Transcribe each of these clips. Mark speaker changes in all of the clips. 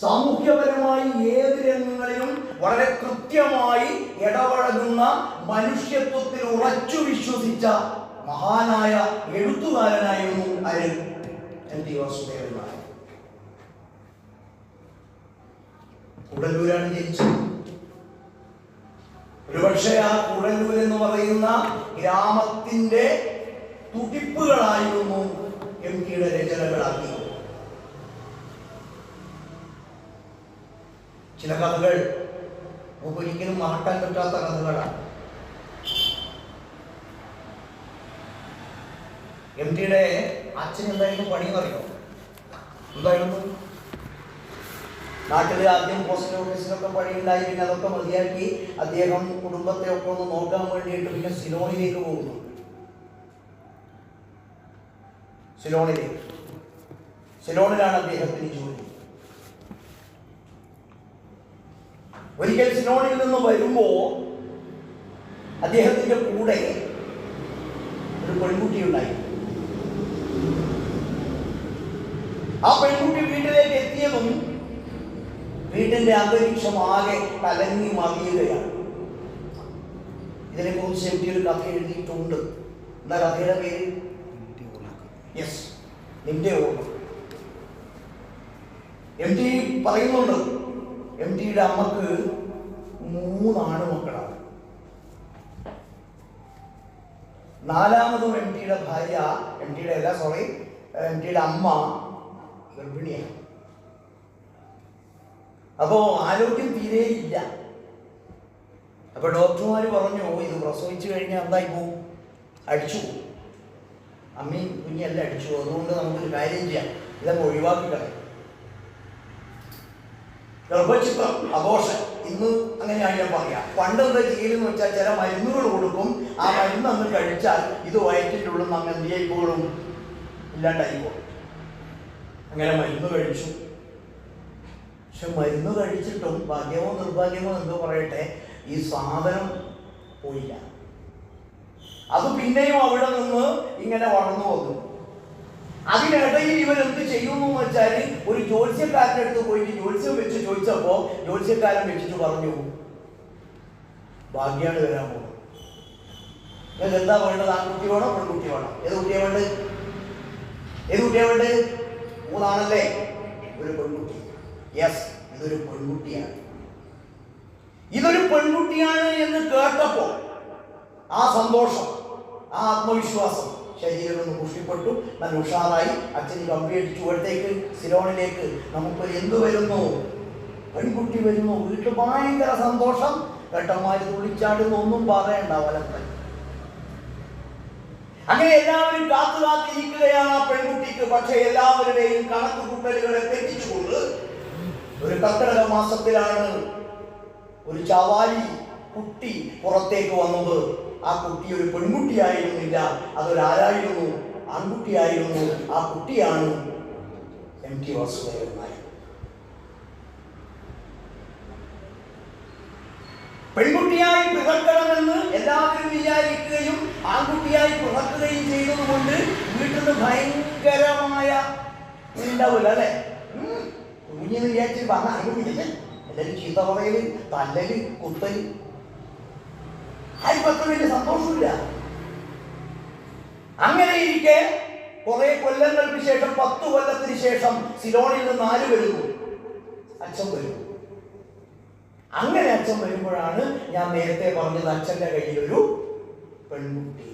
Speaker 1: സാമൂഹ്യപരമായി ഏത് രംഗങ്ങളിലും വളരെ കൃത്യമായി ഇടപഴകുന്ന മനുഷ്യത്വത്തിൽ ഉറച്ചു വിശ്വസിച്ച മഹാനായ എഴുത്തുകാരനായിരുന്നു അരുൺ എൻ ടി വാസുദേവൻ നായർ. ഉടലൂരാണ് ജനിച്ചത്. ഒരുപക്ഷെ ആ കുടലൂർ എന്ന് പറയുന്ന ഗ്രാമത്തിന്റെ തുടിപ്പുകളായിരുന്നു എം ടിയുടെ രചനകളാക്കി ചില കഥകൾ നമുക്ക് ഒരിക്കലും മാറ്റാൻ പറ്റാത്ത കഥകളാണ്. എം ടിയുടെ അച്ഛൻ എന്തായിരുന്നു പണി പറയോ? എന്തായിരുന്നു നാട്ടിൽ ആദ്യം പോസ്റ്റ് ഓഫീസിലൊക്കെ പണിയുണ്ടായി പിന്നെ അതൊക്കെ മതിയാക്കി അദ്ദേഹം കുടുംബത്തെ ഒക്കെ ഒന്ന് നോക്കാൻ വേണ്ടിയിട്ട് പിന്നെ സിലോണിലേക്ക് പോകുന്നു. സിലോണിലേക്ക്. സിലോണിലാണ് അദ്ദേഹത്തിന് ജോലി. ഒരിക്കൽ സിനോണിൽ നിന്ന് വരുമ്പോ അദ്ദേഹത്തിന്റെ കൂടെ ഒരു പെൺകുട്ടി ഉണ്ടായി. ആ പെൺകുട്ടി വീട്ടിലേക്ക് എത്തിയതും വീട്ടിന്റെ അന്തരീക്ഷം ആകെ കലങ്ങി മറിയുകയാണ്. ഇതിനെക്കുറിച്ച് എം ടി ഒരു കഥ എഴുതിയിട്ടുണ്ട്. എന്താ കഥയുടെ പേര്? യെസ് നിന്റെ ഓർമ്മ. എം ടി പറയുന്നുണ്ട് എം ടിയുടെ അമ്മയ്ക്ക് മൂന്നാണ് മക്കളാണ്. നാലാമതും എം ടിയുടെ ഭാര്യ എം ടിയുടെ അല്ല സോറി എം ടിയുടെ അമ്മ ഗർഭിണിയാണ്. അപ്പോ ആരോഗ്യം തീരെ ഇല്ല. അപ്പൊ ഡോക്ടർമാർ പറഞ്ഞു ഇത് പ്രസവിച്ചു കഴിഞ്ഞാൽ എന്തായി പോവും അടിച്ചു പോവും അമ്മയും കുഞ്ഞല്ല അടിച്ചു പോകും. അതുകൊണ്ട് നമുക്കൊരു കാര്യം ചെയ്യാം. ഇതൊക്കെ ഒഴിവാക്കി കളയാം. ഗർഭചിത്രം അബോഷൻ ഇന്ന് അങ്ങനെയാണ് ഞാൻ പറയാം പണ്ട് എന്താ ചെയ്യലെന്ന് വെച്ചാൽ ചില മരുന്നുകൾ കൊടുക്കും. ആ മരുന്ന് അന്ന് കഴിച്ചാൽ ഇത് വയറ്റിന്റെ ഉള്ളിൽ നിന്ന് അങ്ങ് എന്ത് പോകും. അങ്ങനെ മരുന്ന് കഴിച്ചു. പക്ഷെ മരുന്ന് കഴിച്ചിട്ടും ഭാഗ്യമോ നിർഭാഗ്യമോ എന്ന് പറയട്ടെ ഈ സാധനം പോയില്ല. അത് പിന്നെയും അവിടെ നിന്ന് ഇങ്ങനെ വളർന്നു വന്നു. അതിനിടയിൽ ഇവർ എന്ത് ചെയ്യുന്നു വെച്ചാൽ ഒരു ജ്യോത്സ്യക്കാരന്റെ അടുത്ത് പോയിട്ട് ജ്യോത്സ്യം വെച്ച് ചോദിച്ചപ്പോ ജ്യോത്സ്യക്കാരൻ വെച്ചിട്ട് പറഞ്ഞു ഭാഗ്യാണ് വരാൻ പോകുന്നത്. നിങ്ങൾക്ക് എന്താ വേണ്ടത് ആൺകുട്ടി വേണോ പെൺകുട്ടി വേണോ? ഏത് കുട്ടിയാ വേണ്ടത്? ഏത് കുട്ടിയാ വേണ്ടത്? മൂന്നാണല്ലേ? ഒരു പെൺകുട്ടി. യെസ് ഇതൊരു പെൺകുട്ടിയാണ്. ഇതൊരു പെൺകുട്ടിയാണ് എന്ന് കേട്ടപ്പോ ആ സന്തോഷം ആ ആത്മവിശ്വാസം ശരീരം ഒന്ന് പുഷ്ടിപ്പെട്ടു. നല്ല ഉഷാറായി. അച്ഛന് കമ്പ്ലീറ്റ് ചുവടത്തേക്ക് സിലോണിലേക്ക്. നമുക്ക് എന്ത് വരുന്നു? പെൺകുട്ടി വരുന്നു. വീട്ടിൽ ഭയങ്കര സന്തോഷം. ഘട്ടമായി തുള്ളിച്ചാടുന്ന. ഒന്നും പറയണ്ട വലത്തെ അങ്ങനെ എല്ലാവരും കാത്തു കാത്തിരിക്കുകയാണ് ആ പെൺകുട്ടിക്ക്. പക്ഷെ എല്ലാവരുടെയും കണക്ക് കൂട്ടലുകളെ തെറ്റിച്ചുകൊണ്ട് ഒരു കർക്കിടക മാസത്തിലാണ് ഒരു ചവാലി കുട്ടി പുറത്തേക്ക് വന്നത്. ആ കുട്ടി ഒരു പെൺകുട്ടിയായിരുന്നില്ല. അതൊരാരായിരുന്നു? ആൺകുട്ടിയായിരുന്നു. ആ കുട്ടിയാണ് എം ടി വാസുദേവൻ നായർ പെൺകുട്ടിയായി പിറക്കണമെന്ന് എല്ലാവരും വിചാരിക്കുകയും ആൺകുട്ടിയായി പിറക്കുകയും ചെയ്തതുകൊണ്ട് വീട്ടിൽ നിന്ന് ഭയങ്കരമായ ഉണ്ടാവില്ല അല്ലെ? കുഞ്ഞെന്ന് വിചാരിച്ചിട്ട് പറഞ്ഞ അറിവില്ലേ എല്ലാവരും ചീത്ത പറയൽ തല്ലല് കുത്തൽ അത്ര വലിയ സന്തോഷമില്ല. അങ്ങനെ ഇരിക്കെ കുറെ കൊല്ലങ്ങൾക്ക് ശേഷം പത്തു കൊല്ലത്തിന് ശേഷം സിലോണിൽ നിന്ന് നാല് വരുന്നു അച്ഛൻ വരുന്നു അങ്ങനെ അച്ഛൻ വരുമ്പോഴാണ് ഞാൻ നേരത്തെ പറഞ്ഞത് അച്ഛന്റെ കയ്യിലൊരു പെൺകുട്ടി.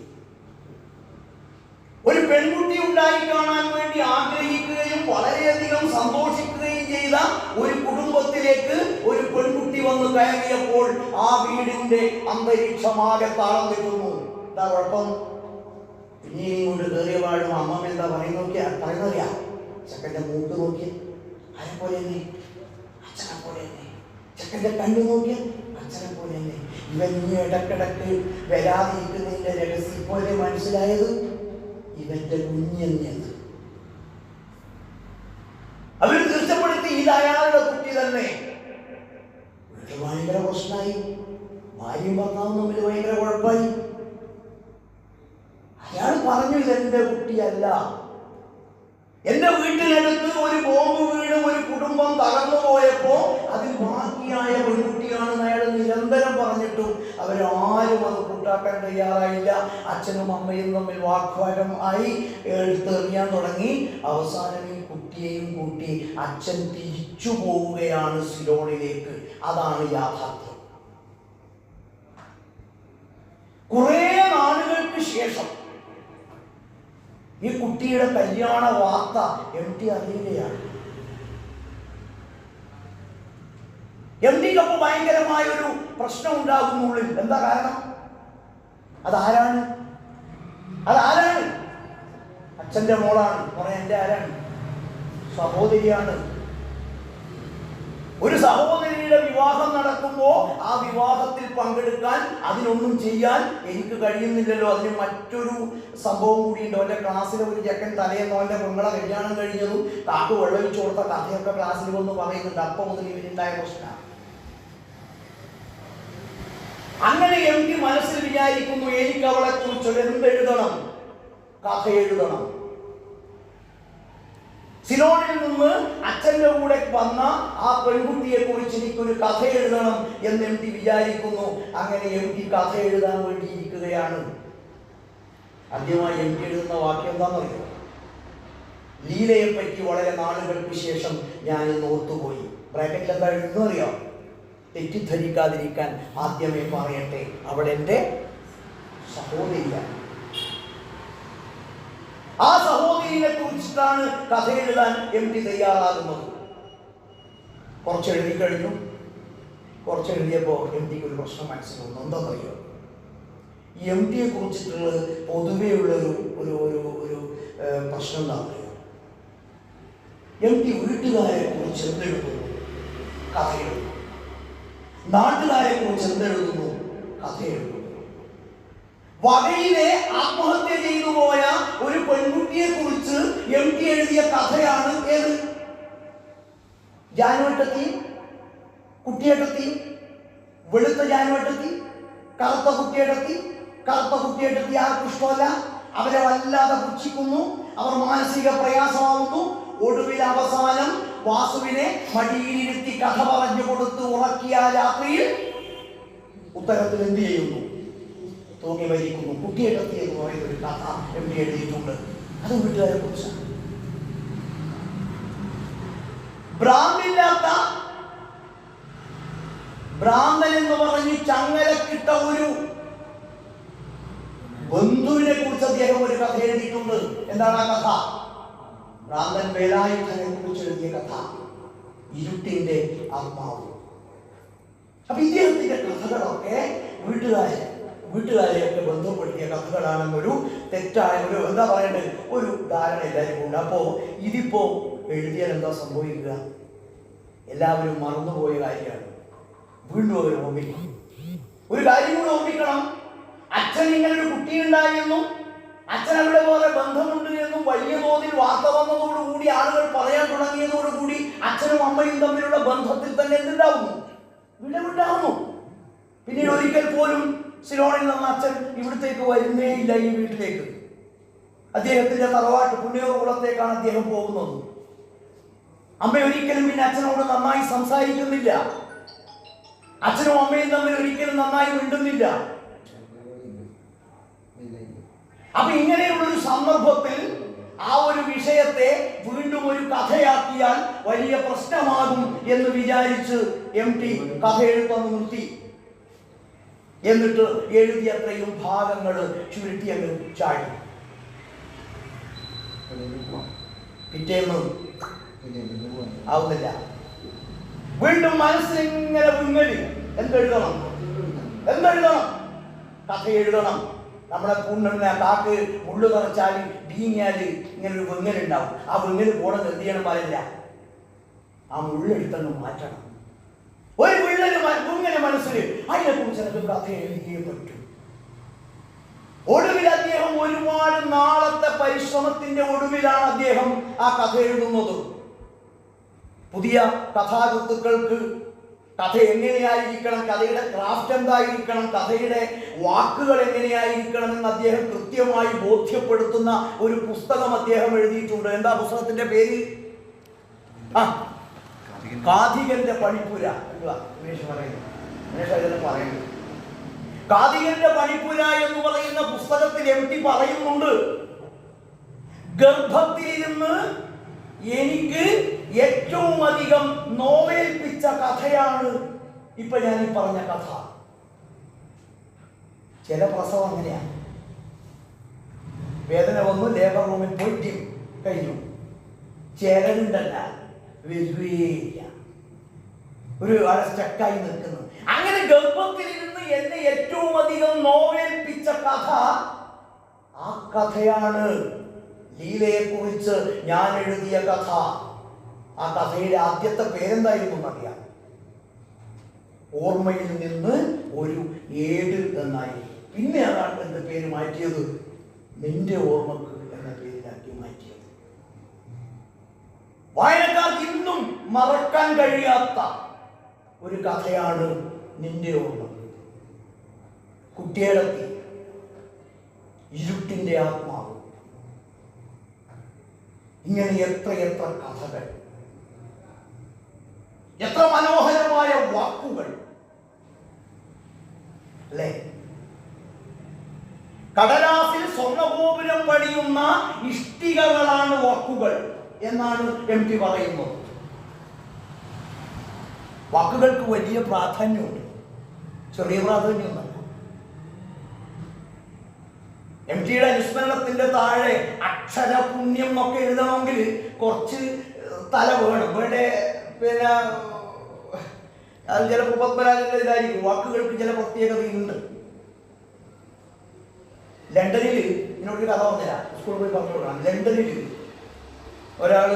Speaker 1: ഒരു പെൺകുട്ടി ഉണ്ടായി കാണാൻ വേണ്ടി ആഗ്രഹിക്കുകയും വളരെയധികം സന്തോഷിക്കുകയും ചെയ്ത ഒരു കുടുംബത്തിലേക്ക് ഒരു പെൺകുട്ടി വന്ന് കയറിയപ്പോൾ ആ വീടിന്റെ അന്തരീക്ഷമാകെ താളന്നിരുന്നു എന്താ കുഴപ്പം. പിന്നെയും കൊണ്ട് കയറിയ പാടും. അമ്മമ്മ എന്താ പറയും നോക്കിയാ? പറയുന്നറിയാ ചെക്കന്റെ മൂക്ക് നോക്കി ആരെ പോലെ തന്നെ അച്ഛനെ പോലെ തന്നെ ചെക്കന്റെ കണ്ണു നോക്കിയ. അച്ഛനെ പോലെ തന്നെ ഇവൻ ഇടക്കിടക്ക് വരാതിരിക്കുന്നതിന്റെ രഹസ്യം പോലെ മനസ്സിലായത്? ഇവന്റെ കുഞ്ഞെന്നത് അവർ തീർച്ചപ്പെടുത്തി ഇത് അയാളുടെ കുട്ടി തന്നെ. വീട്ടിൽ ഭയങ്കര പ്രശ്നമായി. ഭാര്യയും പറഞ്ഞാൽ തമ്മിൽ ഭയങ്കര കുഴപ്പമായി. അയാൾ പറഞ്ഞു ഇതെന്റെ കുട്ടിയല്ല. എന്റെ വീട്ടിലെടുത്ത് ഒരു ബോംബ് വീണ് ഒരു കുടുംബം തകർന്നു പോയപ്പോ അതിൽ ബാക്കിയായ പെൺകുട്ടിയാണെന്ന് അയാൾ നിരന്തരം പറഞ്ഞിട്ടും പോയി കൂട്ടാക്കാൻ തയ്യാറായില്ല. അച്ഛനും അമ്മയും തമ്മിൽ വാഗ്വാദം ആയി എഴുത്തെറിയാൻ തുടങ്ങി. അവസാനം ഈ കുട്ടിയെയും കൂട്ടി അച്ഛൻ തിരിച്ചു പോവുകയാണ് സിലോണിലേക്ക്. അതാണ് യാഥാർത്ഥ്യം. കുറേ നാളുകൾക്ക് ശേഷം ഈ കുട്ടിയുടെ കല്യാണ വാർത്ത എം ടി അറിയുകയാണ്. എം ടിക്കപ്പോൾ ഭയങ്കരമായ ഒരു പ്രശ്നം ഉണ്ടാകുന്നുള്ളിൽ എന്താ കാരണം? അതാരാണ്? അതാരാണ്? അച്ഛന്റെ മോളാണ്. കുറെ എന്റെ ആരാണ്? സഹോദരിയാണ്. ഒരു സഹോദരിയുടെ വിവാഹം നടക്കുമ്പോൾ ആ വിവാഹത്തിൽ പങ്കെടുക്കാൻ അതിനൊന്നും ചെയ്യാൻ എനിക്ക് കഴിയുന്നില്ലല്ലോ. അതിന് മറ്റൊരു സംഭവം കൂടിയുണ്ട്. അവന്റെ ക്ലാസ്സിലെ ഒരു ചെക്കൻ തലേന്ന് അവന്റെ പെങ്ങളെ കല്യാണം കഴിഞ്ഞതും കാക്ക് വെള്ളമിച്ചു കൊടുത്ത കഥയൊക്കെ ക്ലാസ്സിൽ വന്ന് പറയുന്നുണ്ട്. അപ്പം മുതൽ ഇവരുണ്ടായ പ്രശ്നമാണ്. അങ്ങനെ എം ടി മനസ്സിൽ വിചാരിക്കുന്നു എനിക്ക് അവളെ കുറിച്ച് എന്തെഴുതണം? കഥ എഴുതണം. സിലോണിൽ നിന്ന് അച്ഛന്റെ കൂടെ വന്ന ആ പെൺകുട്ടിയെ കുറിച്ച് എനിക്കൊരു കഥ എഴുതണം എന്ന് എം ടി വിചാരിക്കുന്നു. അങ്ങനെ എം ടി കഥ എഴുതാൻ വേണ്ടി ഇരിക്കുകയാണ് ആദ്യമായി എം ടി എഴുതുന്ന വാക്യം എന്താണെന്നറിയോ? ലീലയെ പറ്റി വളരെ നാളുകൾക്ക് ശേഷം ഞാൻ ഇന്ന് ഓർത്തുപോയി. ബ്രാക്കറ്റിൽ എന്താ എഴുതുന്നറിയോ തെറ്റിദ്ധരിക്കാതിരിക്കാൻ ആദ്യമേ പറയട്ടെ. അവിടെ എന്റെ സഹോദരിയാണ് ആ സഹോദരിയെ കുറിച്ചിട്ടാണ് കഥ എഴുതാൻ എം ടി തയ്യാറാകുന്നത്. കുറച്ച് എഴുതി കഴിഞ്ഞു. കുറച്ച് എഴുതിയപ്പോൾ എം ടിക്ക് ഒരു പ്രശ്നം മനസ്സിൽ വന്നു. എന്താണെന്നറിയോ എം ടിയെ കുറിച്ചിട്ടുള്ളത് പൊതുവെയുള്ള ഒരു ഒരു ഒരു ഒരു പ്രശ്നം എന്താണെന്നറിയോ എം ടി വീട്ടുകാരെ കുറിച്ച് എന്തെഴുതുന്നു? കഥ നാട്ടുകാരെ കുറിച്ച് എന്തെഴുതുന്നു കഥ എഴുതുന്നു വകയിലെ ആത്മഹത്യ ചെയ്തു പോയ ഒരു പെൺകുട്ടിയെ കുറിച്ച് എം ടി എഴുതിയ കഥയാണ് ഏത്? ജാനുവട്ടത്തി കുട്ടിയേട്ടത്തി വെളുത്ത ജാനുവട്ടത്തി കറുത്ത കുട്ടിയേട്ടത്തി കറുത്ത കുട്ടിയേട്ടത്തി ആർക്കും ഇഷ്ടമല്ല അവരെ വല്ലാതെ പുച്ഛിക്കുന്നു അവർ മാനസിക പ്രയാസമാകുന്നു ഒടുവിൽ അവസാനം വാസുവിനെ മടിയിലിരുത്തി കഥ പറഞ്ഞു കൊടുത്ത് ഉറക്കിയ രാത്രിയിൽ ഉത്തരത്തിൽ എന്ത് ചെയ്യുന്നു? തൂങ്ങി മരിക്കുന്നു. കുട്ടിയെടുത്തി എന്ന് പറയുന്ന ഒരു കഥ എം ഡി എഴുതിയിട്ടുണ്ട്? അത് വീട്ടുകാരെ കുറിച്ചാണ്. ഭ്രാന്തില്ലാത്ത ഭ്രാന്തൻ എന്ന് പറഞ്ഞ് ചങ്ങലക്കിട്ട ഒരു ബന്ധുവിനെ കുറിച്ച് അദ്ദേഹം ഒരു കഥ എഴുതിയിട്ടുണ്ട്. എന്താണ് ആ കഥ? ഭ്രാന്തൻ വേലായുധനെ കുറിച്ച് എഴുതിയ കഥ ഇരുട്ടിന്റെ ആത്മാവ്. അപ്പൊ ഇദ്ദേഹത്തിന്റെ കഥകളൊക്കെ വീട്ടുകാരെ വീട്ടുകാരെയൊക്കെ ബന്ധപ്പെടുത്തിയ കഥകളാണെന്നൊരു തെറ്റായ ഒരു എന്താ പറയണ്ടത് ഒരു ധാരണ എല്ലാവർക്കും ഉണ്ട്. അപ്പോ ഇതിപ്പോ എഴുതിയാൽ എന്താ സംഭവിക്കുക? എല്ലാവരും മറന്നുപോയ കാര്യമാണ്. വീണ്ടും അവർ ഓർമ്മിക്കണം. ഒരു കാര്യം കൂടെ ഓർമ്മിക്കണം. അച്ഛൻ ഇങ്ങനെ ഒരു കുട്ടി ഉണ്ടായിരുന്നു അച്ഛൻ അവിടെ പോലെ ബന്ധമുണ്ട് എന്നും വലിയ തോതിൽ വാർത്ത വന്നതോടുകൂടി ആളുകൾ പറയാൻ തുടങ്ങിയതോടുകൂടി അച്ഛനും അമ്മയും തമ്മിലുള്ള ബന്ധത്തിൽ തന്നെ എന്തുണ്ടാവുന്നു? വിടവുണ്ടാവുന്നു. പിന്നീട് ഒരിക്കൽ പോലും സിലോണിൽ നിന്ന് അച്ഛൻ ഇവിടത്തേക്ക് വരുന്നേ ഇല്ല ഈ വീട്ടിലേക്ക്. അദ്ദേഹത്തിന്റെ തറവാട്ട് പുണ്യകുളത്തേക്കാണ് അദ്ദേഹം പോകുന്നത്. അമ്മ ഒരിക്കലും പിന്നെ അച്ഛനോട് നന്നായി സംസാരിക്കുന്നില്ല. അച്ഛനും അമ്മയും തമ്മിൽ ഒരിക്കലും നന്നായി മിണ്ടുന്നില്ല. അപ്പൊ ഇങ്ങനെയുള്ള ഒരു സന്ദർഭത്തിൽ ആ ഒരു വിഷയത്തെ വീണ്ടും ഒരു കഥയാക്കിയാൽ വലിയ പ്രശ്നമാകും എന്ന് വിചാരിച്ച് എം ടി കഥ എഴുത്തൊന്ന് നിർത്തി എന്നിട്ട് എഴുതിയത്രയും ഭാഗങ്ങൾ ചുരുട്ടി അങ്ങ് ചാടി. പിറ്റേന്ന് ആവുന്നില്ല. വീണ്ടും മനസ്സിലിങ്ങനെ വിങ്ങലി എന്തെഴുതണം? എന്തെഴുതണം? കഥ എഴുതണം. നമ്മുടെ പൂണ്ണ താക്ക് മുള്ളു നിറച്ചാൽ വീങ്ങിയാൽ ഇങ്ങനെ ഒരു വെങ്ങലുണ്ടാവും ആ വെങ്ങൽ പോണെന്ന് എന്ത് ചെയ്യണം പറയില്ല ആ മുള്ളെടുത്തങ്ങ് മാറ്റണം. ഒരു വിള്ളൽ മ- മനസ്സിൽ അതിനെ കുറിച്ച് കഥ എഴുതിയേ പറ്റൂ. ഒടുവിൽ അദ്ദേഹം ഒരുപാട് നാളത്തെ പരിശ്രമത്തിന്റെ ഒടുവിലാണ് അദ്ദേഹം ആ കഥ എഴുതുന്നത്. പുതിയ കഥാകൃത്തുക്കൾക്ക് കഥ എങ്ങനെയായിരിക്കണം? കഥയുടെ ക്രാഫ്റ്റ് എന്തായിരിക്കണം? കഥയുടെ വാക്കുകൾ എങ്ങനെയായിരിക്കണം എന്ന് അദ്ദേഹം കൃത്യമായി ബോധ്യപ്പെടുത്തുന്ന ഒരു പുസ്തകം അദ്ദേഹം എഴുതിയിട്ടുണ്ട്. എന്താ പുസ്തകത്തിന്റെ പേര്? ആ കാഥികന്റെ പണിപ്പുര. പറയുന്നു. കാതികന്റെ പണിപ്പുര എന്ന് പറയുന്ന പുസ്തകത്തിൽ എം ടി പറയുന്നുണ്ട്. ഗർഭത്തിലിരുന്ന് എനിക്ക് ഏറ്റവും അധികം നോവേൽപ്പിച്ച കഥയാണ് ഇപ്പൊ ഞാൻ ഈ പറഞ്ഞ കഥ. ചില പ്രസവം അങ്ങനെയാണ് വേദന വന്നു ലേബർ റൂമിൽ പോയിട്ട് കഴിഞ്ഞു. ചിലരുണ്ടല്ല വരുകയില്ല ഒരു വളരെ സ്റ്റക്കായി നിൽക്കുന്നു. അങ്ങനെ ഗർഭത്തിലിരുന്ന് എന്നെ ഏറ്റവും അധികം നോവേൽപ്പിച്ച കഥ ആ കഥയാണ്. ലീലയെ കുറിച്ച് ഞാൻ എഴുതിയ കഥ ആ കഥയുടെ ആദ്യത്തെ പേരെന്തായിരുന്നു എന്നറിയാം. ഓർമ്മയിൽ നിന്ന് ഒരു ഏട് എന്നായി പിന്നെ അതാണ് എന്റെ പേര് മാറ്റിയത്? നിന്റെ ഓർമ്മക്ക് എന്ന പേരിലാക്കി മാറ്റിയത്. വായനക്കാർക്ക് ഇന്നും മറക്കാൻ കഴിയാത്ത ഒരു കഥയാണ് നിന്റെ ഓർമ്മ. കുട്ടിയേടത്തി ഇരുട്ടിന്റെ ആത്മാവ്. ഇങ്ങനെ എത്ര എത്ര കഥകൾ. എത്ര മനോഹരമായ വാക്കുകൾ. അല്ലേ? കടലാസിൽ സ്വർണഗോപുരം പണിയുന്ന ഇഷ്ടികകളാണ് വാക്കുകൾ എന്നാണ് എം ടി പറയുന്നത്. വാക്കുകൾക്ക് വലിയ പ്രാധാന്യമുണ്ട്. ചെറിയ പ്രാധാന്യമൊന്നല്ല എം ടിയുടെ അനുസ്മരണത്തിന്റെ താഴെ അക്ഷര പുണ്യം ഒക്കെ എഴുതണമെങ്കിൽ കുറച്ച് തല വേണം. ഇവിടെ പിന്നെ അത് ചിലപ്പോൾ പത്മരാജന്റെ ഇതായിരിക്കും. വാക്കുകൾക്ക് ചില പ്രത്യേകതയുണ്ട്. ലണ്ടനിൽ ഇതിനോട് കഥ പറഞ്ഞില്ല സ്കൂളിൽ പോയി പറഞ്ഞു കൊടുക്കണം ലണ്ടനിൽ ഒരാൾ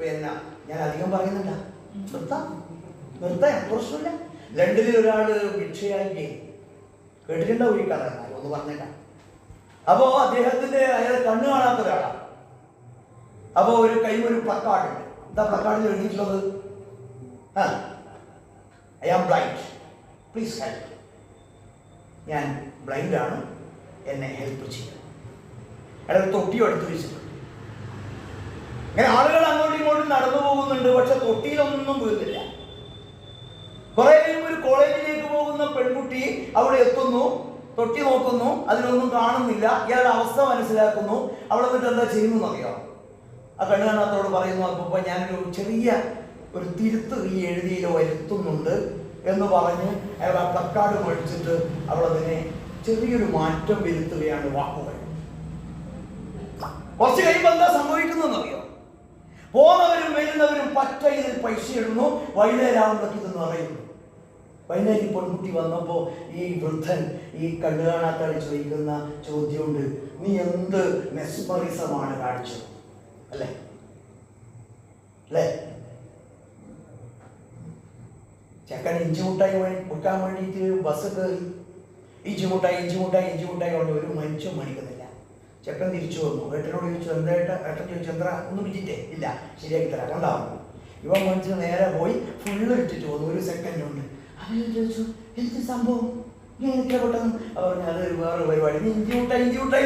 Speaker 1: പിന്നെ ഞാൻ അധികം പറയുന്നില്ല. നിർത്താം. നിർത്താം. പ്രശ്നമില്ല ലണ്ടനിൽ ഒരാൾ ഭിക്ഷയായി. കേട്ടിട്ടുണ്ടാവും ഈ കഥ. ഒന്ന് പറഞ്ഞേക്കാം. അപ്പോ അദ്ദേഹത്തിന്റെ അയാൾ കണ്ണു കാണാത്ത ഒരാളാണ് അപ്പോ ഒരു കൈ ഒരു പ്ലക്കാർഡ് ഉണ്ട്. എന്താ പ്ലക്കാർഡിൽ എഴുതിയിട്ടുള്ളത്? I am blind. Please help. ഞാൻ ബ്ലൈൻഡ് ആണ്. എന്നെ ഹെൽപ്പ് ചെയ്യണം അയാൾ തൊട്ടിയോ എടുത്ത് വെച്ചിട്ടുണ്ട്. ഇങ്ങനെ ആളുകൾ അങ്ങോട്ടും ഇങ്ങോട്ടും നടന്നു പോകുന്നുണ്ട്. പക്ഷെ തൊട്ടിയിലൊന്നും വീഴുന്നില്ല. കുറെ ഒരു കോളേജിലേക്ക് പോകുന്ന പെൺകുട്ടി അവിടെ എത്തുന്നു. തൊട്ടി നോക്കുന്നു അതിനൊന്നും കാണുന്നില്ല. ഇയാളുടെ അവസ്ഥ മനസ്സിലാക്കുന്നു. അവിടെ നിന്നിട്ട് എന്താ ചെയ്യുന്നു അറിയാം ആ കണ്ണുകാണാത്തോട് പറയുന്നു അപ്പൊ ഞാനൊരു ചെറിയ ഒരു തിരുത്ത് ഈ എഴുതിയിൽ വരുത്തുന്നുണ്ട് എന്ന് പറഞ്ഞ് അയാൾ ആ തക്കാട് മേടിച്ചിട്ട് അവളതിനെ ചെറിയൊരു മാറ്റം വരുത്തുകയാണ് വാക്കുകൾ. കുറച്ച് കഴിയുമ്പോൾ എന്താ സംഭവിക്കുന്നറിയോ പോകുന്നവരും വരുന്നവരും പറ്റ ഇതിൽ പൈസ ഇടുന്നു വൈകുന്നേരമാകുമ്പോഴേക്ക് ഇത് നിറയുന്നു വൈകുന്നേരം ഈ പെൺകുട്ടി വന്നപ്പോൾ ഈ വൃദ്ധൻ ഈ കണ്ണു കാണാത്തയാൾ ചോദിക്കുന്ന ചോദ്യമുണ്ട്. നീ എന്ത് മെസ്മറിസമാണ് കാണിച്ചത്? അല്ലേ? അല്ലേ? ചെക്കൻ ഇഞ്ചി മുട്ടായി വിൽക്കാൻ വേണ്ടിയിട്ട് ബസ് കയറി. ഇഞ്ചി മുട്ടായി ഇഞ്ചി മുട്ടായി ഇഞ്ചി മുട്ടായി കൊണ്ട് ഒരു മനുഷ്യൻ മണിക്കുന്നില്ല. ചെക്കൻ തിരിച്ചു വന്നു. ഏട്ടനോട് ചോദിച്ചു എന്താ ഏട്ട? ഏട്ടൻ ചോദിച്ചു എന്താ? ഒന്നും വിറ്റിട്ടേ ഇല്ല ശരിയാക്കി തരാം. കൊണ്ടാവും. ഇവൻ മനുഷ്യൻ നേരെ പോയി ഫുള്ള് ഇട്ടിട്ട് വന്നു. ഒരു സെക്കൻഡ് ഉണ്ട് അവൻ ചോദിച്ചു എന്ത് സംഭവം? അവർ വേറെ പരിപാടി. നീ ഇഞ്ചി മുട്ടായി ഇഞ്ചി മുട്ടായി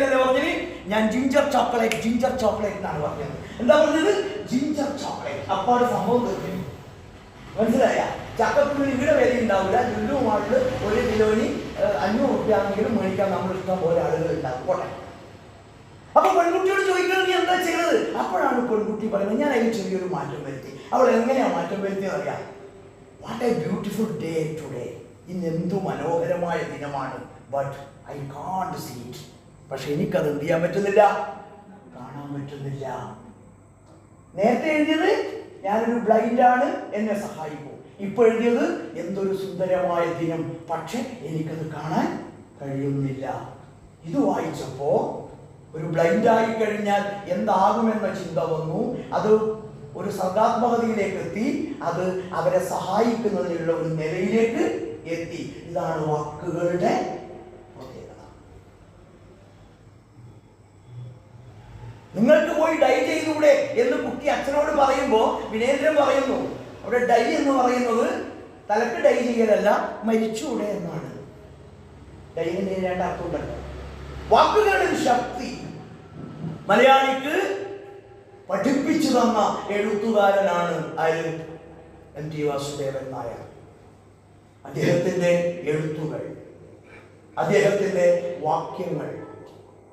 Speaker 1: ഞാൻ ജിഞ്ചർ ചോക്ലേറ്റ് ജിഞ്ചർ ചോക്ലേറ്റ് എന്നാണ് പറഞ്ഞത്. എന്താ പറഞ്ഞത്? ജിഞ്ചർ ചോക്ലേറ്റ് അപ്പാട് സംഭവം തീർന്നു. മനസ്സിലായ? ചക്കപ്പുള്ളി ഇവിടെ വില ഉണ്ടാവില്ല ലുല്ലു മാളിൽ ഒരു കിലോന് അഞ്ഞൂറ് റുപ്യ ആണെങ്കിലും മേടിക്കാൻ നമ്മൾ ഇഷ്ടം പോലെ ആളുകൾ ഉണ്ടാവും. കോട്ടെ അപ്പൊ പെൺകുട്ടിയോട് ചോദിക്കുന്നത് നീ എന്താ ചെയ്തത് അപ്പോഴാണ് പെൺകുട്ടി പറയുന്നത് ഞാൻ അതിൽ ചെറിയൊരു മാറ്റം വരുത്തി. അവൾ എങ്ങനെയാ മാറ്റം വരുത്തിയെന്ന് അറിയാം? What a beautiful day today ഇന്ന് എന്തു മനോഹരമായ ദിനമാണ്. But I can't see it പക്ഷെ എനിക്കത് എന്ത് ചെയ്യാൻ പറ്റുന്നില്ല? കാണാൻ പറ്റുന്നില്ല. നേരത്തെ എഴുതിയത് ഞാനൊരു ബ്ലൈൻഡ് ആണ് എന്നെ സഹായിക്കും. ഇപ്പൊ എഴുതിയത് എന്തൊരു സുന്ദരമായ ദിനം. പക്ഷെ എനിക്കത് കാണാൻ കഴിയുന്നില്ല. ഇത് വായിച്ചപ്പോ ഒരു ബ്ലൈൻഡായി കഴിഞ്ഞാൽ എന്താകുമെന്ന ചിന്ത വന്നു. അത് ഒരു സർഗാത്മകതയിലേക്ക് എത്തി. അത് അവരെ സഹായിക്കുന്നതിനുള്ള ഒരു നിലയിലേക്ക് എത്തി. ഇതാണ് വാക്കുകളുടെ നിങ്ങൾക്ക് പോയി ഡൈ ചെയ്തുകൂടെ എന്ന് കുട്ടി അച്ഛനോട് പറയുമ്പോൾ വിനേന്ദ്രൻ പറയുന്നു അവിടെ ഡൈ എന്ന് പറയുന്നത് തലക്ക് ഡൈ ചെയ്യലല്ല മരിച്ചുകൂടെ എന്നാണ്. ഡൈന് രണ്ട് അർത്ഥമുണ്ടല്ലോ. വാക്കുകളുടെ ശക്തി. മലയാളിക്ക് പഠിപ്പിച്ചു തന്ന എഴുത്തുകാരനാണ് ആര് എം ടി വാസുദേവൻ നായർ. അദ്ദേഹത്തിന്റെ എഴുത്തുകൾ അദ്ദേഹത്തിന്റെ വാക്യങ്ങൾ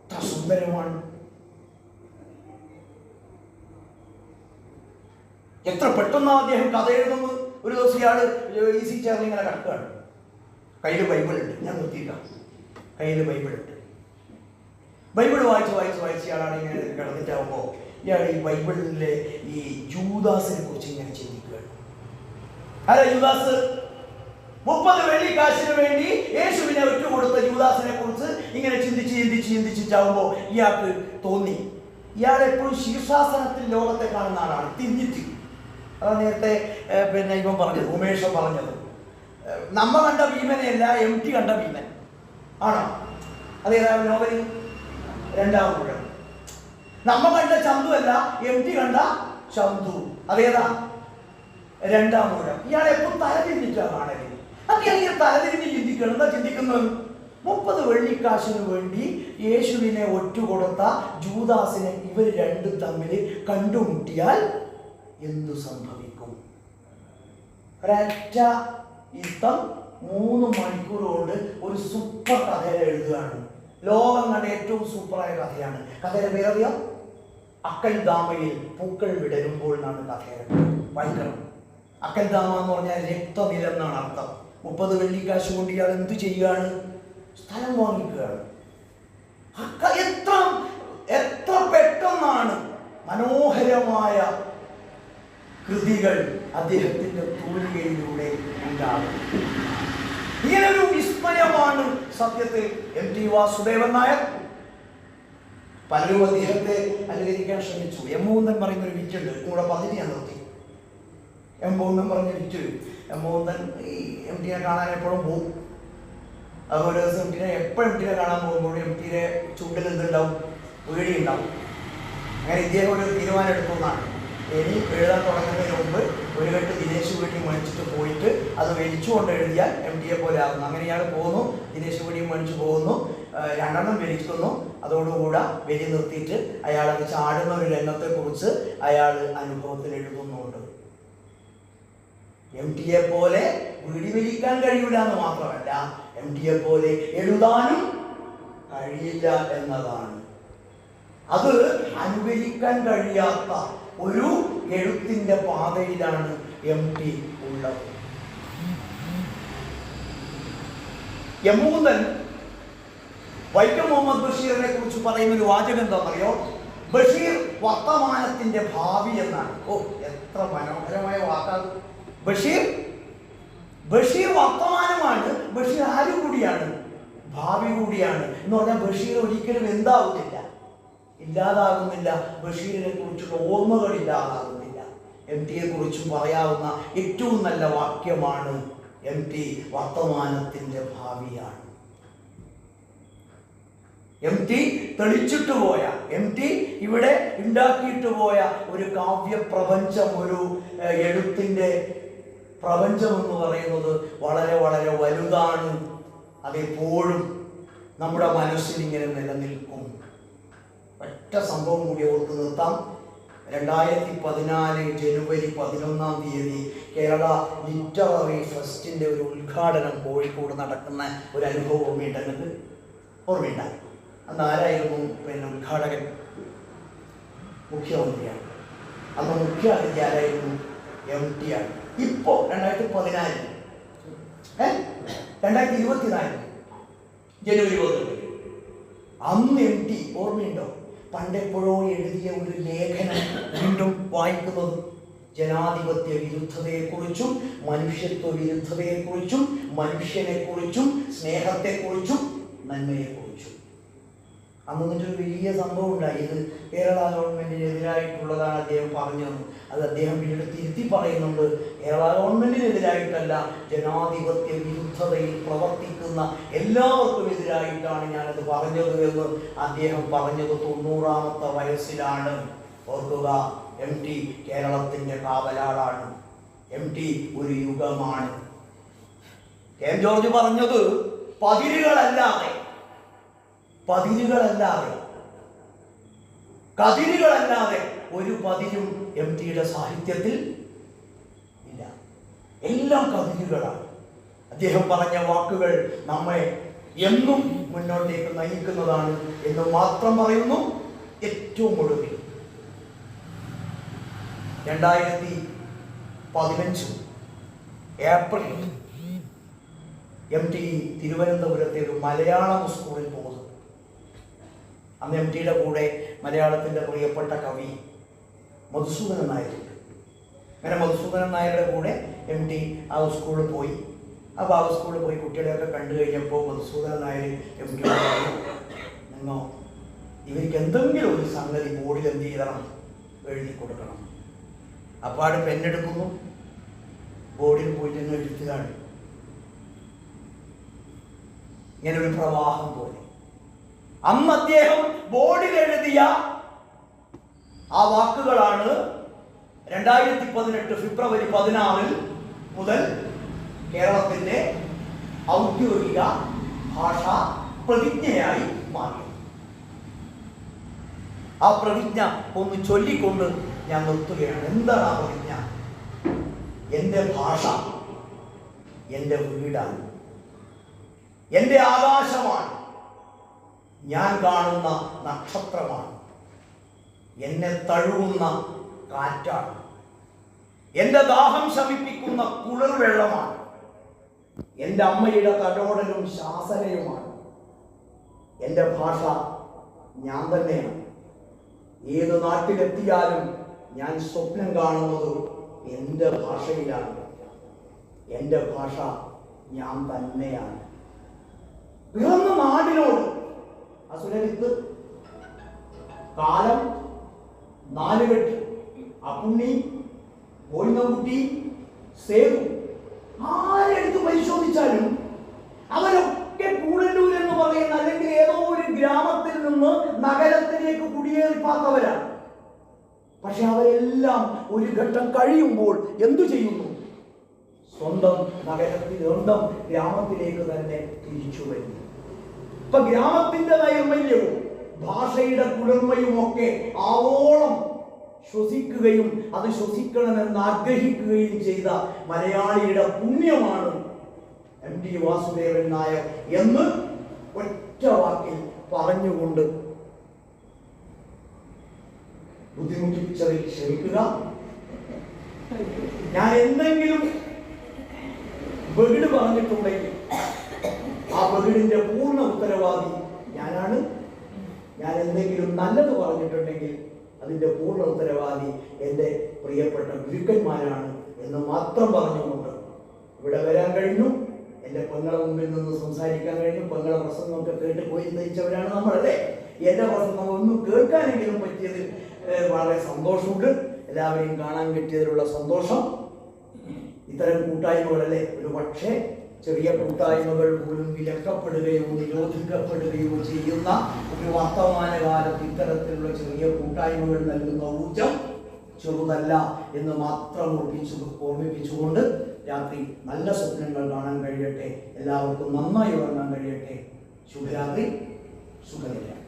Speaker 1: എത്ര സുന്ദരമാണ്. എത്ര പെട്ടെന്നാണ് അദ്ദേഹം കഥ എഴുതുന്നത്? ഒരു ദിവസം ഇയാൾ ഈസി ചേർന്ന് ഇങ്ങനെ കിടക്കുകയാണ്. കയ്യിൽ ബൈബിൾ ഉണ്ട് ഞാൻ നിർത്തിയിട്ടാണ് കയ്യിൽ ബൈബിൾ ഉണ്ട് ബൈബിൾ വായിച്ച് വായിച്ച് വായിച്ച് ഇയാളാണ് ഇങ്ങനെ കിടന്നിട്ടാകുമ്പോൾ ഇയാൾ ഈ ബൈബിളിലെ ഈ ജൂദാസിനെ കുറിച്ച് ഇങ്ങനെ ചിന്തിക്കുകയാണ്. അല്ല ജൂദാസ് മുപ്പത് വെള്ളി കാശിന് വേണ്ടി യേശുവിനെ ഒറ്റ കൊടുത്ത യൂദാസിനെ കുറിച്ച് ഇങ്ങനെ ചിന്തിച്ച് ചിന്തിച്ച് ചിന്തിച്ചിട്ടാവുമ്പോൾ ഇയാൾക്ക് തോന്നി. ഇയാൾ എപ്പോഴും ശീർഷാസനത്തിൽ ലോകത്തെ കാണുന്ന ആളാണ്. തിരിഞ്ഞിട്ട്. അതാ നേരത്തെ പിന്നെ ഇവൻ പറഞ്ഞത് ഉമേഷ പറഞ്ഞത്. നമ്മ കണ്ട ഭീമനെയല്ല എം ടി കണ്ട ഭീമൻ. ആണോ? അതേതാ നോവലി? രണ്ടാം മുഴം നമ്മ കണ്ട ചന്തു അല്ല എം ടി കണ്ട ചന്തു. അതേതാ? രണ്ടാം മൂലം. ഇയാളെ എപ്പോൾ തലതിരിഞ്ഞിട്ടാ കാണൽ? ഇയാൾ തലതിരിഞ്ഞ് ചിന്തിക്കണം. എന്താ ചിന്തിക്കുന്നത്? മുപ്പത് വെള്ളിക്കാശിന് വേണ്ടി യേശുവിനെ ഒറ്റുകൊടുത്ത ജൂദാസിനെ ഇവർ രണ്ട് തമ്മിൽ കണ്ടുമുട്ടിയാൽ എന്തു സംഭവിക്കും? ഒരറ്റ യുദ്ധം മൂന്ന് മണിക്കൂർ കൊണ്ട് ഒരു സൂപ്പർ കഥ എഴുതുകയാണ്. ലോകം കണ്ട ഏറ്റവും സൂപ്പറായ കഥയാണ്. കഥയുടെ പേരറിയാം? അക്കൽ ദാമയിൽ പൂക്കൾ വിടരുമ്പോൾ എന്നാണ് കഥയുടെ പേര്. അക്കൽദാമ എന്ന് പറഞ്ഞാൽ രക്തനിലം എന്നാണ് അർത്ഥം. മുപ്പത് വെള്ളിക്കാശ് കൊണ്ട് ഇയാൾ എന്ത് ചെയ്യുകയാണ്? സ്ഥലം വാങ്ങിക്കുകയാണ്. എത്ര എത്ര പെട്ടെന്നാണ് മനോഹരമായ കൃതികൾ അദ്ദേഹത്തിന്റെ തൂലികയിലൂടെ ഉണ്ടാകുന്നത്. ഇങ്ങനൊരു വിസ്മയമാണ് സത്യത്തിൽ എം ടി വാസുദേവൻ നായർ. പലരും അദ്ദേഹത്തെ അനുകരിക്കാൻ ശ്രമിച്ചു. എമ്മൂന്നൻ പറയുന്ന ഒരു വിറ്റുണ്ട്. കൂടെ ഞാൻ നിർത്തി. എമ്പൂന്നൻ പറഞ്ഞ വിറ്റ് എമ്മൂന്നൻ ഈ എം ടിനെ കാണാൻ എപ്പോഴും പോകും അതുപോലെ എം ടിനെ എപ്പോഴും എം ടിനെ കാണാൻ പോകുമ്പോൾ എം ടിനെ ചുണ്ടിൽ എന്തുണ്ടാവും പേടിയുണ്ടാവും അങ്ങനെ ഇദ്ദേഹം ഒരു തീരുമാനം എടുത്തു എന്നാണ് ഇനി എഴുതാൻ തുടങ്ങുന്നതിന് മുമ്പ് ഒരു കെട്ട് ദിനേശ് വീട്ടിൽ മേടിച്ചിട്ട് പോയിട്ട് അത് വലിച്ചുകൊണ്ട് എഴുതിയാൽ എം ടിയെ പോലെ ആകുന്നു. അങ്ങനെ ഇയാൾ പോകുന്നു. ദിനേശ് വീട്ടിൽ മേടിച്ച് പോകുന്നു. രണ്ടെണ്ണം വലിക്കുന്നു അതോടുകൂടെ വലി നിർത്തിയിട്ട് അയാൾ അത് ചാടുന്ന ഒരു രംഗത്തെ കുറിച്ച് അയാൾ അനുഭവത്തിൽ എഴുതുന്നുണ്ട്. എം ടിയെ പോലെ വീടി വലിക്കാൻ കഴിയില്ല എന്ന് മാത്രമല്ല എം ടിയെ പോലെ എഴുതാനും കഴിയില്ല എന്നതാണ്. അത് അനുകരിക്കാൻ കഴിയാത്ത ഒരു എഴുത്തിന്റെ പാതയിലാണ് എം ടി ഉള്ളത്. യമൂന്നൻ വൈക്കം മുഹമ്മദ് ബഷീറിനെ കുറിച്ച് പറയുന്ന ഒരു വാചകം എന്താണെന്നറിയോ? ബഷീർ വർത്തമാനത്തിന്റെ ഭാവി എന്നാണ്. ഓ എത്ര മനോഹരമായ വാക്കാണ്. ബഷീർ ബഷീർ വർത്തമാനമാണ്. ബഷീർ ആരും കൂടിയാണ്? ഭാവി കൂടിയാണ്. എന്ന് പറഞ്ഞാൽ ബഷീർ ഒരിക്കലും എന്താവുന്നില്ല ഇല്ലാതാകുന്നില്ല. ബഷീറിനെ കുറിച്ചുള്ള ഓർമ്മകൾ ഇല്ലാതാകുന്നില്ല. എം ടിയെ കുറിച്ചും പറയാവുന്ന ഏറ്റവും നല്ല വാക്യമാണ് എം ടി വർത്തമാനത്തിന്റെ ഭാവിയാണ്. എം ടി തെളിച്ചിട്ട് പോയ എം ടി ഇവിടെ ഉണ്ടാക്കിയിട്ട് പോയ ഒരു കാവ്യപ്രപഞ്ചം ഒരു എഴുത്തിന്റെ പ്രപഞ്ചം എന്ന് പറയുന്നത് വളരെ വളരെ വലുതാണ്. അതെപ്പോഴും നമ്മുടെ മനസ്സിൽ ഇങ്ങനെ നിലനിൽക്കും. ഒറ്റ സംഭവം കൂടി ഓർത്ത് നിർത്താം. രണ്ടായിരത്തി പതിനാല് ജനുവരി പതിനൊന്നാം തീയതി കേരള ലിറ്റററി ഫെസ്റ്റിന്റെ ഒരു ഉദ്ഘാടനം കോഴിക്കോട് നടക്കുന്ന ഒരു അനുഭവം ഓർമ്മയുണ്ടെന്നത് നിങ്ങൾക്ക് ഓർമ്മയുണ്ട അന്ന് ആരായിരുന്നു പിന്നെ ഉദ്ഘാടകൻ മുഖ്യമന്ത്രിയാണ്. അന്ന് മുഖ്യ അതിഥി ആരായിരുന്നു എം ടി ആണ്. ഇപ്പോ രണ്ടായിരത്തി പതിനാല് രണ്ടായിരത്തി ഇരുപത്തിനാല് ജനുവരി പതിനെട്ട് അന്ന് എം ടി ഓർമ്മയുണ്ടോ? പണ്ടെപ്പോഴോ എഴുതിയ ഒരു ലേഖനം വീണ്ടും വായിക്കുന്നത്. ജനാധിപത്യ വിരുദ്ധതയെക്കുറിച്ചും മനുഷ്യത്വ വിരുദ്ധതയെക്കുറിച്ചും മനുഷ്യനെക്കുറിച്ചും സ്നേഹത്തെക്കുറിച്ചും നന്മയെക്കുറിച്ചും. അന്ന് എന്നിട്ട് ഒരു വലിയ സംഭവം ഉണ്ടായി. ഇത് കേരള ഗവൺമെന്റിനെതിരായിട്ടുള്ളതാണ് അദ്ദേഹം പറഞ്ഞത് അത് അദ്ദേഹം പിന്നീട് തിരുത്തി പറയുന്നുണ്ട്. കേരള ഗവൺമെന്റിനെതിരായിട്ടല്ല ജനാധിപത്യ വിരുദ്ധതയിൽ പ്രവർത്തിക്കുന്ന എല്ലാവർക്കും എതിരായിട്ടാണ് ഞാനത് പറഞ്ഞത് എന്ന് അദ്ദേഹം പറഞ്ഞത് തൊണ്ണൂറാമത്തെ വയസ്സിലാണ്. ഓർക്കുക എം ടി കേരളത്തിന്റെ കാവലാളാണ്. എം ടി ഒരു യുഗമാണ്. കെ ജോർജ് പറഞ്ഞത് പതിരുകളല്ലാതെ പതിരുകളല്ലാതെ കതിരുകളല്ലാതെ ഒരു പതിരും എം ടിയുടെ സാഹിത്യത്തിൽ ഇല്ല. എല്ലാം കതിരുകളാണ്. അദ്ദേഹം പറഞ്ഞ വാക്കുകൾ നമ്മെ എന്നും മുന്നോട്ടേക്ക് നയിക്കുന്നതാണ് എന്ന് മാത്രം പറയുന്നു ഏറ്റവും ഒടുവിൽ. രണ്ടായിരത്തി പതിനഞ്ച് ഏപ്രിൽ എം ടി തിരുവനന്തപുരത്തെ ഒരു മലയാളം സ്കൂളിൽ പോകുന്നു. അന്ന് എം ടിയുടെ കൂടെ മലയാളത്തിന്റെ പ്രിയപ്പെട്ട കവി മധുസൂദനൻ നായരുണ്ട് അങ്ങനെ മധുസൂദനൻ നായരുടെ കൂടെ എം ടി ആ സ്കൂളിൽ പോയി. അപ്പോൾ ആ സ്കൂളിൽ പോയി കുട്ടികളെയൊക്കെ കണ്ടു കഴിഞ്ഞപ്പോൾ മധുസൂദനൻ നായർ എം ടി നിങ്ങോ ഇവർക്ക് എന്തെങ്കിലും ഒരു സംഗതി ബോർഡിൽ എന്ത് ചെയ്യണം എഴുതി കൊടുക്കണം. അപ്പാട് പെണ്ണെടുക്കുന്നു ബോർഡിൽ പോയിട്ട് അങ്ങ് എഴുത്തുകയാണ് ഇങ്ങനെ ഒരു പ്രവാഹം പോലെ. അന്ന് അദ്ദേഹം ബോർഡിൽ എഴുതിയ ആ വാക്കുകളാണ് രണ്ടായിരത്തി പതിനെട്ട് ഫെബ്രുവരി പതിനാറിൽ മുതൽ കേരളത്തിന്റെ ഔദ്യോഗിക ഭാഷ പ്രതിജ്ഞയായി മാറി ആ പ്രതിജ്ഞ ഒന്ന് ചൊല്ലിക്കൊണ്ട് ഞാൻ നിർത്തുകയാണ്. എന്താണ് ആ പ്രതിജ്ഞ? എന്റെ ഭാഷ എന്റെ വീടാണ്. എന്റെ ആകാശമാണ്. ഞാൻ കാണുന്ന നക്ഷത്രമാണ്. എന്നെ തഴുകുന്ന കാറ്റാണ്. എന്റെ ദാഹം ശമിപ്പിക്കുന്ന കുളിർ വെള്ളമാണ്. എന്റെ അമ്മയുടെ തടോടലും ശാസനയുമാണ്. എന്റെ ഭാഷ ഞാൻ തന്നെയാണ്. ഏത് നാട്ടിലെത്തിയാലും ഞാൻ സ്വപ്നം കാണുന്നത് എന്റെ ഭാഷയിലാണ്. എന്റെ ഭാഷ ഞാൻ തന്നെയാണ്. പിറന്ന നാടിനോട് അസുരവിത്ത് കാലം നാലുകെട്ട് അപ്പുണ്ണി കോഴിനംകുട്ടി സേതു ആരെടുത്ത് പരിശോധിച്ചാലും അവരൊക്കെ കൂടല്ലൂർ എന്ന് പറയുന്ന അല്ലെങ്കിൽ ഏതോ ഒരു ഗ്രാമത്തിൽ നിന്ന് നഗരത്തിലേക്ക് കുടിയേറിപ്പാത്തവരാണ്. പക്ഷെ അവരെല്ലാം ഒരു ഘട്ടം കഴിയുമ്പോൾ എന്തു ചെയ്യുന്നു? സ്വന്തം നഗരത്തിൽ സ്വന്തം ഗ്രാമത്തിലേക്ക് തന്നെ തിരിച്ചു വരുന്നു. ഇപ്പൊ ഗ്രാമത്തിന്റെ നൈർമല്യവും ഭാഷയുടെ കുളിർമയും ഒക്കെ ആവോളം ശ്വസിക്കുകയും അത് ശ്വസിക്കണമെന്ന് ആഗ്രഹിക്കുകയും ചെയ്ത മലയാളിയുടെ പുണ്യമാണ് എം ടി വാസുദേവൻ നായർ എന്ന് ഒറ്റ വാക്കിൽ പറഞ്ഞുകൊണ്ട് ബുദ്ധിമുട്ടിച്ചതിൽ ക്ഷമിക്കുക. ഞാൻ എന്തെങ്കിലും വീട് പറഞ്ഞിട്ടുണ്ടെങ്കിൽ ആ ബഗിടിന്റെ പൂർണ ഉത്തരവാദി ഞാനാണ്. ഞാൻ എന്തെങ്കിലും നല്ലത് പറഞ്ഞിട്ടുണ്ടെങ്കിൽ അതിന്റെ പൂർണ ഉത്തരവാദി എന്റെ പ്രിയപ്പെട്ട ഗുരുക്കന്മാരാണ് എന്ന് മാത്രം പറഞ്ഞുകൊണ്ട് ഇവിടെ വരാൻ കഴിഞ്ഞു. എന്റെ പെങ്ങളെ മുമ്പിൽ നിന്ന് സംസാരിക്കാൻ കഴിഞ്ഞു. പെങ്ങളെ പ്രസംഗമൊക്കെ കേട്ട് പോയി നയിച്ചവരാണ് നമ്മളല്ലേ? എന്റെ പ്രസംഗം ഒന്നും കേൾക്കാനെങ്കിലും പറ്റിയതിൽ വളരെ സന്തോഷമുണ്ട്. എല്ലാവരെയും കാണാൻ പറ്റിയതിലുള്ള സന്തോഷം. ഇത്തരം കൂട്ടായ്മകളല്ലേ? ഒരു പക്ഷേ ചെറിയ കൂട്ടായ്മകൾ പോലും വിലക്കപ്പെടുകയോ നിരോധിക്കപ്പെടുകയോ ചെയ്യുന്ന ഒരു വർത്തമാനകാലത്ത് ഇത്തരത്തിലുള്ള ചെറിയ കൂട്ടായ്മകൾ നൽകുന്ന ഊർജം ചെറുതല്ല എന്ന് മാത്രം ഓർപ്പിച്ചു ഓർമ്മിപ്പിച്ചുകൊണ്ട് രാത്രി നല്ല സ്വപ്നങ്ങൾ കാണാൻ കഴിയട്ടെ. എല്ലാവർക്കും നന്നായി ഉറങ്ങാൻ കഴിയട്ടെ. ശുഭരാത്രി. സുഖനില